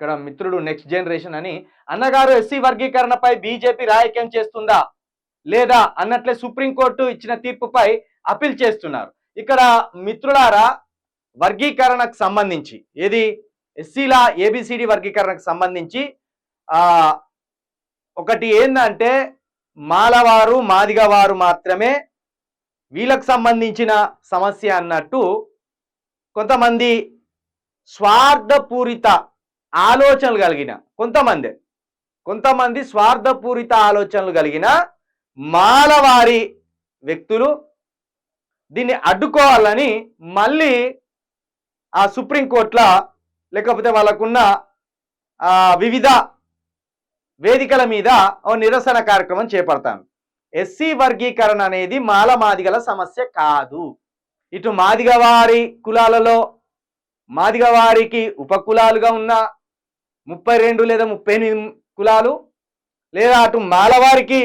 ఇక్కడ మిత్రుడు next generation అని అన్నగారు ఎస్సీ వర్గీకరణపై బీజేపీ రాజకీయం చేస్తుందా? లేదా? అన్నట్లే సుప్రీంకోర్టు ఇచ్చిన తీర్పుపై అప్పీల్ చేస్తున్నారు. ఇక్కడ మిత్రులారా వర్గీకరణకు సంబంధించి ఏది? ఎస్సీల ఏబిసిడి వర్గీకరణకు సంబంధించి ఆ ఒకటి ఏంటంటే మాలవారు మాదిగవారు మాత్రమే వీళ్ళకు సంబంధించిన సమస్య అన్నట్టు కొంతమంది స్వార్థపూరిత ఆలోచనలు కలిగిన కొంతమంది కొంతమంది స్వార్థపూరిత ఆలోచనలు కలిగిన మాలవారి వ్యక్తులు దీన్ని అడ్డుకోవాలని మళ్ళీ ఆ సుప్రీంకోర్టుల లేకపోతే వాళ్ళకున్న వివిధ వేదికల మీద ఓ నిరసన కార్యక్రమం చేపడతాను ఎస్సీ వర్గీకరణ అనేది మాల మాదిగల సమస్య కాదు. ఇటు మాదిగవారి కులాలలో మాదిగవారికి ఉపకులాలుగా ఉన్న ముప్పై రెండు లేదా ముప్పై ఎనిమిది కులాలు లేదా అటు మాలవారికి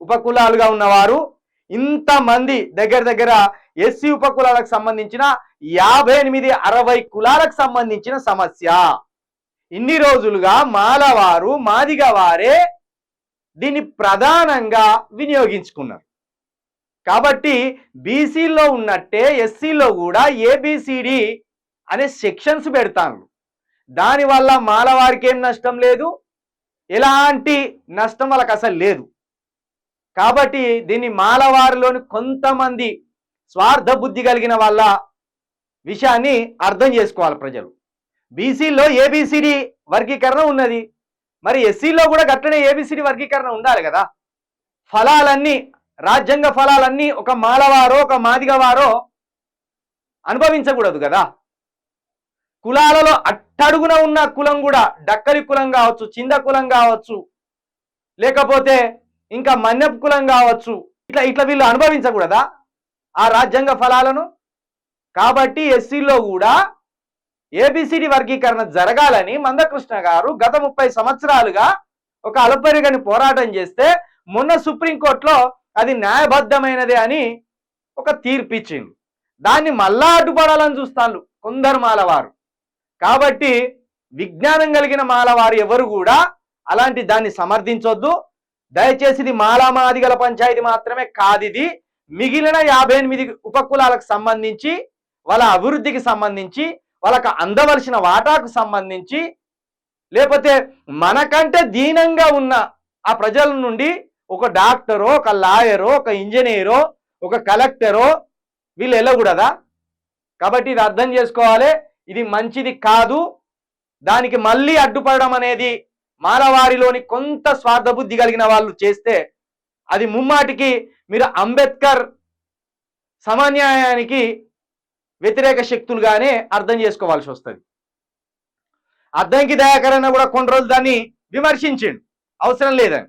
ఉపకులాలుగా ఉన్నవారు ఇంతమంది దగ్గర దగ్గర ఎస్సీ ఉపకులాలకు సంబంధించిన యాభై ఎనిమిది అరవై కులాలకు సంబంధించిన సమస్య. ఇన్ని రోజులుగా మాలవారు మాదిగవారే దీన్ని ప్రధానంగా వినియోగించుకున్నారు. కాబట్టి బీసీలో ఉన్నట్టే ఎస్సీలో కూడా ఏబిసిడి అనే సెక్షన్స్ పెడతాను దానివల్ల మాలవారికి ఏం నష్టం లేదు? ఎలాంటి నష్టం వాళ్ళకి అసలు లేదు. కాబట్టి దీన్ని మాలవారిలోని కొంతమంది స్వార్థ బుద్ధి కలిగిన వాళ్ళ విషయాన్ని అర్థం చేసుకోవాలి ప్రజలు. బీసీలో ఏబిసిడి వర్గీకరణ ఉన్నది. మరి ఎస్సీలో కూడా గట్లనే ఏబిసిడి వర్గీకరణ ఉండాలి కదా. ఫలాలన్నీ రాజ్యాంగ ఫలాలన్నీ ఒక మాలవారో ఒక మాదిగవారో అనుభవించకూడదు కదా. కులాలలో అట్టడుగున ఉన్న కులం కూడా డక్కలి కులం కావచ్చు చింద కులం కావచ్చు లేకపోతే ఇంకా మన్యపు కులం కావచ్చు. ఇట్లా ఇట్లా వీళ్ళు అనుభవించకూడదా? ఆ రాజ్యాంగ ఫలాలను? కాబట్టి ఎస్సీలో కూడా ఏబిసిడి వర్గీకరణ జరగాలని మందకృష్ణ గారు గత ముప్పై సంవత్సరాలుగా ఒక అలపరిగని పోరాటం చేస్తే మొన్న సుప్రీంకోర్టులో అది న్యాయబద్ధమైనదే అని ఒక తీర్పు ఇచ్చింది దాన్ని మళ్ళా అడ్డుపడాలని చూస్తాను కొందరు మాలవారు. కాబట్టి విజ్ఞానం కలిగిన మాలవారు ఎవరు కూడా అలాంటి దాన్ని సమర్థించొద్దు. దయచేసి ఇది మాలామాదిగల పంచాయతీ మాత్రమే కాదు ఇది. మిగిలిన యాభై ఎనిమిది ఉపకులాలకు సంబంధించి వాళ్ళ అభివృద్ధికి సంబంధించి వాళ్ళకు అందవలసిన వాటాకు సంబంధించి లేకపోతే మనకంటే దీనంగా ఉన్న ఆ ప్రజల నుండి ఒక డాక్టరో ఒక లాయరో ఒక ఇంజనీరో ఒక కలెక్టరో వీళ్ళు వెళ్ళకూడదా? కాబట్టి ఇది అర్థం చేసుకోవాలి. ఇది మంచిది కాదు. దానికి మళ్ళీ అడ్డుపడడం అనేది మానవారిలోని కొంత స్వార్థ బుద్ధి కలిగిన వాళ్ళు చేస్తే అది ముమ్మాటికి మీరు అంబేద్కర్ సమన్యాయానికి వ్యతిరేక శక్తులుగానే అర్థం చేసుకోవాల్సి వస్తుంది. అర్థంకి దయాకరణ కూడా కొన్ని రోజులు దాన్ని విమర్శించిండు. అవసరం లేదని.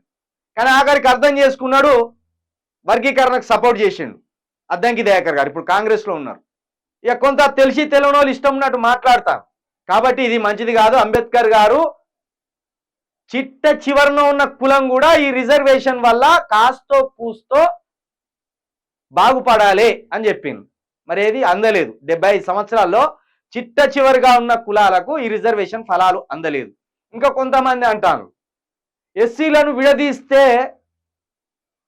కానీ ఆఖరికి అర్థం చేసుకున్నాడు వర్గీకరణకు సపోర్ట్ చేసిండు అద్దంకి దయాకర్ గారు. ఇప్పుడు కాంగ్రెస్లో ఉన్నారు. ఇక కొంత తెలిసి తెలియని వాళ్ళు ఇష్టం ఉన్నట్టు మాట్లాడతారు కాబట్టి ఇది మంచిది కాదు. అంబేద్కర్ గారు చిట్ట చివరన ఉన్న కులం కూడా ఈ రిజర్వేషన్ వల్ల కాస్తో కూస్తో బాగుపడాలి అని చెప్పింది మరి ఏది అందలేదు. డెబ్బై ఐదు సంవత్సరాల్లో చిట్ట చివరిగా ఉన్న కులాలకు ఈ రిజర్వేషన్ ఫలాలు అందలేదు. ఇంకా కొంతమంది అంటారు ఎస్సీలను విడదీస్తే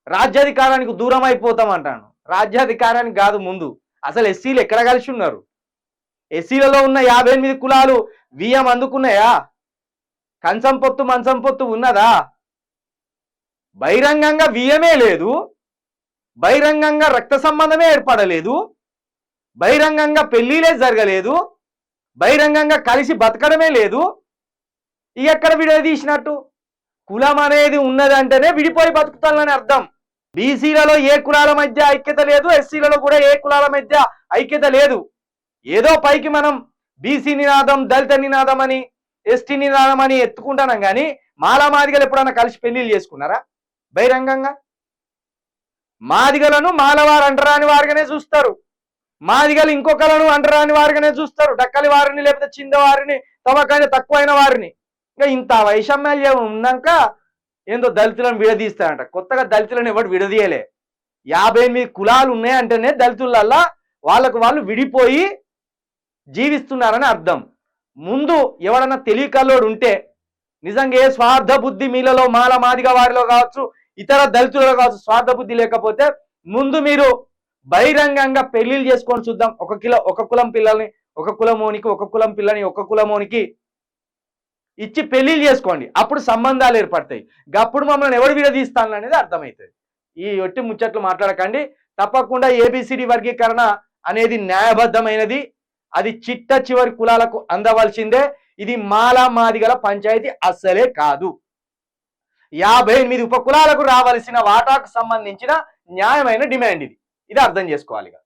రాజ్యాధికారానికి దూరం అయిపోతాం అంటాను. రాజ్యాధికారానికి కాదు ముందు. అసలు ఎస్సీలు ఎక్కడ కలిసి ఉన్నారు? ఎస్సీలలో ఉన్న యాభై ఎనిమిది కులాలు వియ్యం అందుకున్నాయా? కంచం పొత్తు మంచం పొత్తు ఉన్నదా? బహిరంగంగా వియ్యమే లేదు. బహిరంగంగా రక్త సంబంధమే ఏర్పడలేదు. బహిరంగంగా పెళ్ళిలే జరగలేదు. బహిరంగంగా కలిసి బతకడమే లేదు. ఇక ఎక్కడ విడదీసినట్టు? కులం అనేది ఉన్నదంటేనే విడిపోయి బతుకుతానని అర్థం. బీసీలలో ఏ కులాల మధ్య ఐక్యత లేదు ఎస్సీలలో కూడా ఏ కులాల మధ్య ఐక్యత లేదు. ఏదో పైకి మనం బీసీ నినాదం దళిత నినాదం అని ఎస్టీ నినాదం అని ఎత్తుకుంటున్నాం కానీ మాలామాదిగలు ఎప్పుడన్నా కలిసి పెళ్ళిళ్ళు చేసుకున్నారా? బహిరంగంగా? మాదిగలను మాలవారు అంటరాని వారిగానే చూస్తారు. మాదిగలు ఇంకొకలను అంటరాని వారిగానే చూస్తారు. డక్కలి వారిని లేకపోతే చిందవారిని తమకైనా తక్కువైన వారిని. ఇంకా ఇంత వైషమ్యాలు ఉన్నాక ఏందో దళితులను విడదీస్తాడంట కొత్తగా దళితులను ఎవడు విడదీయలే. యాభై ఎనిమిది కులాలు ఉన్నాయంటేనే దళితులల్లా వాళ్ళకు వాళ్ళు విడిపోయి జీవిస్తున్నారని అర్థం. ముందు ఎవడన్నా తెలియకల్లోడు ఉంటే నిజంగా ఏ స్వార్థ బుద్ధి మీలలో మాల మాదిగ వారిలో కావచ్చు ఇతర దళితులలో కావచ్చు స్వార్థ బుద్ధి లేకపోతే ముందు మీరు బహిరంగంగా పెళ్ళిళ్ళు చేసుకొని చూద్దాం. ఒక కిలో ఒక కులం పిల్లల్ని ఒక కులమోనికి ఒక కులం పిల్లని ఒక కులమోనికి ఇచ్చి పెళ్ళిళ్ళు చేసుకోండి. అప్పుడు సంబంధాలు ఏర్పడతాయి. గప్పుడు మమ్మల్ని ఎవరు విడదీస్తాను అనేది అర్థమవుతుంది. ఈ ఒట్టి ముచ్చట్లు మాట్లాడకండి. తప్పకుండా ఏబిసిడి వర్గీకరణ అనేది న్యాయబద్ధమైనది. అది చిట్ట చివరి కులాలకు అందవలసిందే. ఇది మాలా మాదిగల పంచాయతీ అస్సలే కాదు. యాభై ఎనిమిది ఉపకులాలకు రావలసిన వాటాకు సంబంధించిన న్యాయమైన డిమాండ్ ఇది. ఇది అర్థం చేసుకోవాలి కదా.